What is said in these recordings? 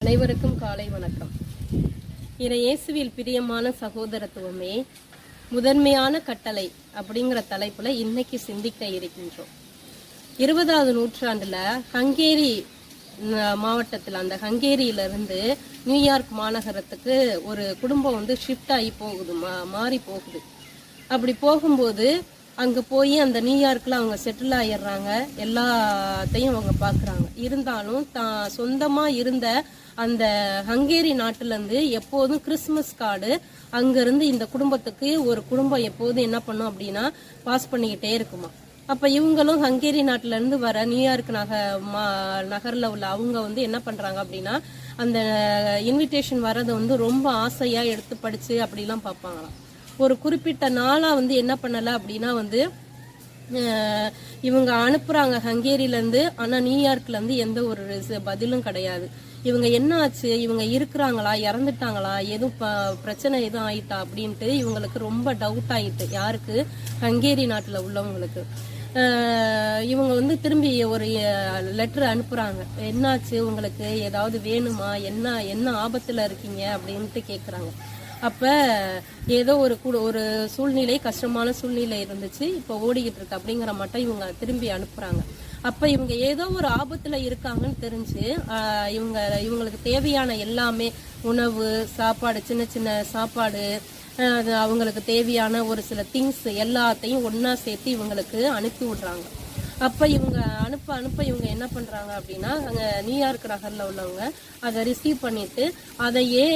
அனைவருக்கும் காலை வணக்கம். இறை இயேசுவில் பிரியமான சகோதரத்துவமே முதன்மையான கட்டளை அப்படிங்கிற தலைப்புல இன்னைக்கு சிந்திக்க இருக்கின்றோம். இருபதாவது நூற்றாண்டுல ஹங்கேரி மாவட்டத்தில் அந்த ஹங்கேரியில இருந்து நியூயார்க் மாநகரத்துக்கு ஒரு குடும்பம் வந்து ஷிஃப்ட் ஆகி போகுது மா- மாறி போகுது. அப்படி போகும்போது அங்கே போய் அந்த நியூயார்க்கில் அவங்க செட்டில் ஆயிடுறாங்க எல்லாத்தையும் அவங்க பார்க்குறாங்க இருந்தாலும் தான் சொந்தமா இருந்த அந்த ஹங்கேரி நாட்டிலேருந்து எப்போதும் கிறிஸ்மஸ் கார்டு அங்கேருந்து இந்த குடும்பத்துக்கு ஒரு குடும்பம் எப்போதும் என்ன பண்ணும் அப்படின்னா பாஸ் பண்ணிக்கிட்டே இருக்குமா. அப்போ இவங்களும் ஹங்கேரி நாட்டிலேருந்து வர நியூயார்க் நக மா- நகரில் உள்ள அவங்க வந்து என்ன பண்ணுறாங்க அப்படின்னா அந்த இன்விடேஷன் வர்றதை வந்து ரொம்ப ஆசையாக எடுத்து படித்து அப்படிலாம் பார்ப்பாங்களாம். ஒரு குறிப்பிட்ட நாளாக வந்து என்ன பண்ணலை அப்படின்னா வந்து இவங்க அனுப்புறாங்க ஹங்கேரியிலேருந்து ஆனால் நியூயார்க்லேருந்து எந்த ஒரு ரிச- பதிலும் கிடையாது. இவங்க என்ன ஆச்சு? இவங்க இருக்கிறாங்களா? இறந்துட்டாங்களா? எதுவும் ப- பிரச்சனை எதுவும் ஆயிட்டா அப்படின்ட்டு இவங்களுக்கு ரொம்ப டவுட் ஆயிட்டு யாருக்கு? ஹங்கேரி நாட்டில் உள்ளவங்களுக்கு. இவங்க வந்து திரும்பி ஒரு லெட்டர் அனுப்புறாங்க. என்னாச்சு உங்களுக்கு? ஏதாவது வேணுமா? என்ன என்ன ஆபத்தில் இருக்கீங்க? அப்படின்ட்டு கேட்குறாங்க அப்போ ஏதோ ஒரு கூட- ஒரு சூழ்நிலை கஷ்டமான சூழ்நிலை இருந்துச்சு இப்போ ஓடிக்கிட்டு இருக்கு அப்படிங்கிற மட்டும் இவங்க திரும்பி அனுப்புகிறாங்க அப்போ இவங்க ஏதோ ஒரு ஆபத்தில் இருக்காங்கன்னு தெரிஞ்சு இவங்க இவங்களுக்கு தேவையான எல்லாமே உணவு சாப்பாடு சின்ன சின்ன சாப்பாடு அது அவங்களுக்கு தேவையான ஒரு சில திங்ஸ் எல்லாத்தையும் ஒன்றா சேர்த்து இவங்களுக்கு அனுப்பி விடுறாங்க. அப்போ இவங்க அனுப்ப அனுப்ப இவங்க என்ன பண்ணுறாங்க அப்படின்னா அங்கே நியூயார்க் நகரில் உள்ளவங்க அதை ரிசீவ் பண்ணிட்டு அதையே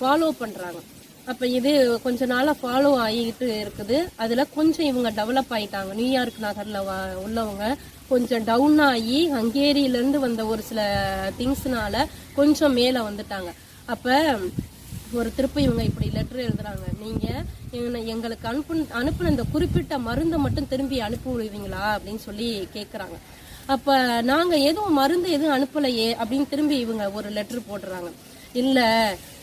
ஃபாலோ பண்ணுறாங்க அப்போ இது கொஞ்ச நாளாக ஃபாலோ ஆகிட்டு இருக்குது. அதில் கொஞ்சம் இவங்க டெவலப் ஆகிட்டாங்க நியூயார்க் நகரில் வ- உள்ளவங்க கொஞ்சம் டவுன் ஆகி ஹங்கேரியிலேருந்து வந்த ஒரு சில திங்ஸ்னால கொஞ்சம் மேலே வந்துட்டாங்க. அப்போ ஒரு திருப்பி இவங்க இப்படி லெட்டர் எழுதுறாங்க. நீங்க எங்களுக்கு அனுப்பு அனுப்புன இந்த குறிப்பிட்ட மருந்தை மட்டும் திரும்பி அனுப்பி விடுவீங்களா? அப்படின்னு சொல்லி கேக்குறாங்க. அப்ப நாங்க எதுவும் மருந்து எதுவும் அனுப்பலையே அப்படின்னு திரும்பி இவங்க ஒரு லெட்டர் போடுறாங்க இல்ல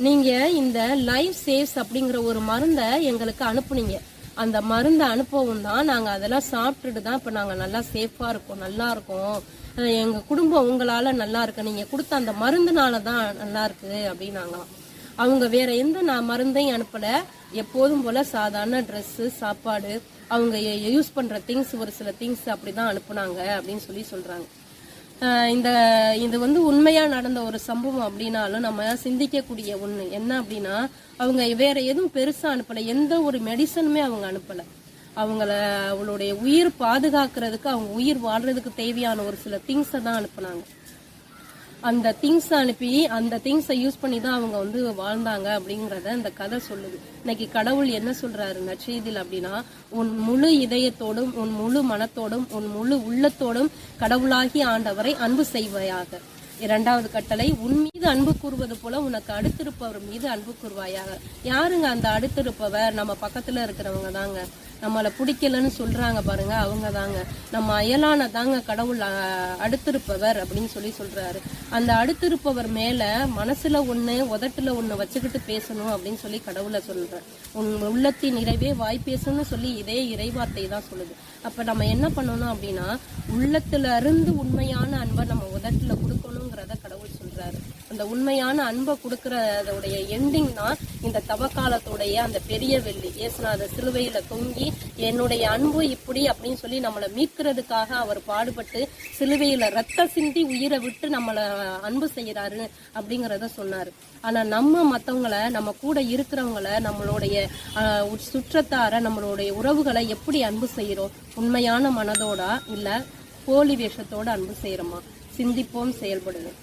நீங்க இந்த லைஃப் சேவ்ஸ் அப்படிங்கிற ஒரு மருந்தை எங்களுக்கு அனுப்புனீங்க. அந்த மருந்தை அனுப்பவும் தான் நாங்க அதெல்லாம் சாப்பிட்டுட்டு தான் இப்ப நாங்க நல்லா சேஃபா இருக்கோம் நல்லா இருக்கோம். எங்க குடும்பம் உங்களால நல்லா இருக்கு. நீங்க கொடுத்த அந்த மருந்துனால தான் நல்லா இருக்கு அப்படின்னாங்களாம். அவங்க வேற எந்த நான் மருந்தையும் அனுப்பல. எப்போதும் போல சாதாரண ட்ரெஸ்ஸு சாப்பாடு. அவங்க யூஸ் பண்ற திங்ஸ் ஒரு சில திங்ஸ் அப்படிதான் அனுப்புனாங்க அப்படின்னு சொல்லி சொல்றாங்க. இந்த இது வந்து உண்மையா நடந்த ஒரு சம்பவம் அப்படின்னாலும் நம்ம சிந்திக்கக்கூடிய ஒண்ணு என்ன அப்படின்னா அவங்க வேற எதுவும் பெருசா அனுப்பல. எந்த ஒரு மெடிசனுமே அவங்க அனுப்பல. அவங்கள அவளுடைய உயிர் பாதுகாக்கிறதுக்கு அவங்க உயிர் வாழ்றதுக்கு தேவையான ஒரு சில திங்ஸை தான் அனுப்புனாங்க. அந்த திங்ஸ் அனுப்பி அந்த திங்ஸை யூஸ் பண்ணி தான் அவங்க வந்து வாழ்ந்தாங்க அப்படிங்கறத அந்த கதை சொல்லுது. இன்னைக்கு கடவுள் என்ன சொல்றாரு நச்செய்தியில் அப்படின்னா உன் முழு இதயத்தோடும் உன் முழு மனத்தோடும் உன் முழு உள்ளத்தோடும் கடவுளாகி ஆண்டவரை அன்பு செய்வையாக. இரண்டாவது கட்டளை உன் மீது அன்பு கூறுவது போல உனக்கு அடுத்திருப்பவர் மீது அன்பு கூறுவாயாக. யாருங்க அந்த அடுத்திருப்பவர்? நம்ம பக்கத்துல இருக்கிறவங்க தாங்க. நம்மளை பிடிக்கலன்னு சொல்கிறாங்க பாருங்க அவங்க தாங்க நம்ம அயலான தாங்க கடவுள் அடுத்திருப்பவர் அப்படின்னு சொல்லி சொல்கிறாரு அந்த அடுத்திருப்பவர் மேலே மனசில் ஒன்று உதட்டில் ஒன்று வச்சுக்கிட்டு பேசணும் அப்படின்னு சொல்லி கடவுளை சொல்கிறேன் உன் உள்ளத்தின் நிறைவே வாய் பேசணும்னு சொல்லி இதே இறைவார்த்தை தான் சொல்லுது. அப்போ நம்ம என்ன பண்ணணும் அப்படின்னா உள்ளத்துல இருந்து உண்மையான அன்பை நம்ம உதட்டில் கொடுக்கணுங்கிறத கடவுள் சொல்கிறாரு அந்த உண்மையான அன்பை கொடுக்குறதோடைய எண்டிங் தான் இந்த தவக்காலத்துடைய அந்த பெரிய வெள்ளி. இயேசுநாத சிலுவையில தொங்கி என்னுடைய அன்பு இப்படி அப்படின்னு சொல்லி நம்மளை மீட்கிறதுக்காக அவர் பாடுபட்டு சிலுவையில ரத்த சிந்தி உயிரை விட்டு நம்மளை அன்பு செய்யறாரு அப்படிங்கிறத சொன்னார். ஆனா நம்ம மற்றவங்களை நம்ம கூட இருக்கிறவங்கள நம்மளுடைய சுற்றத்தார நம்மளுடைய உறவுகளை எப்படி அன்பு செய்கிறோம் உண்மையான மனதோட இல்லை போலி வேஷத்தோட அன்பு செய்கிறோமா சிந்திப்போம் செயல்படுவோம்.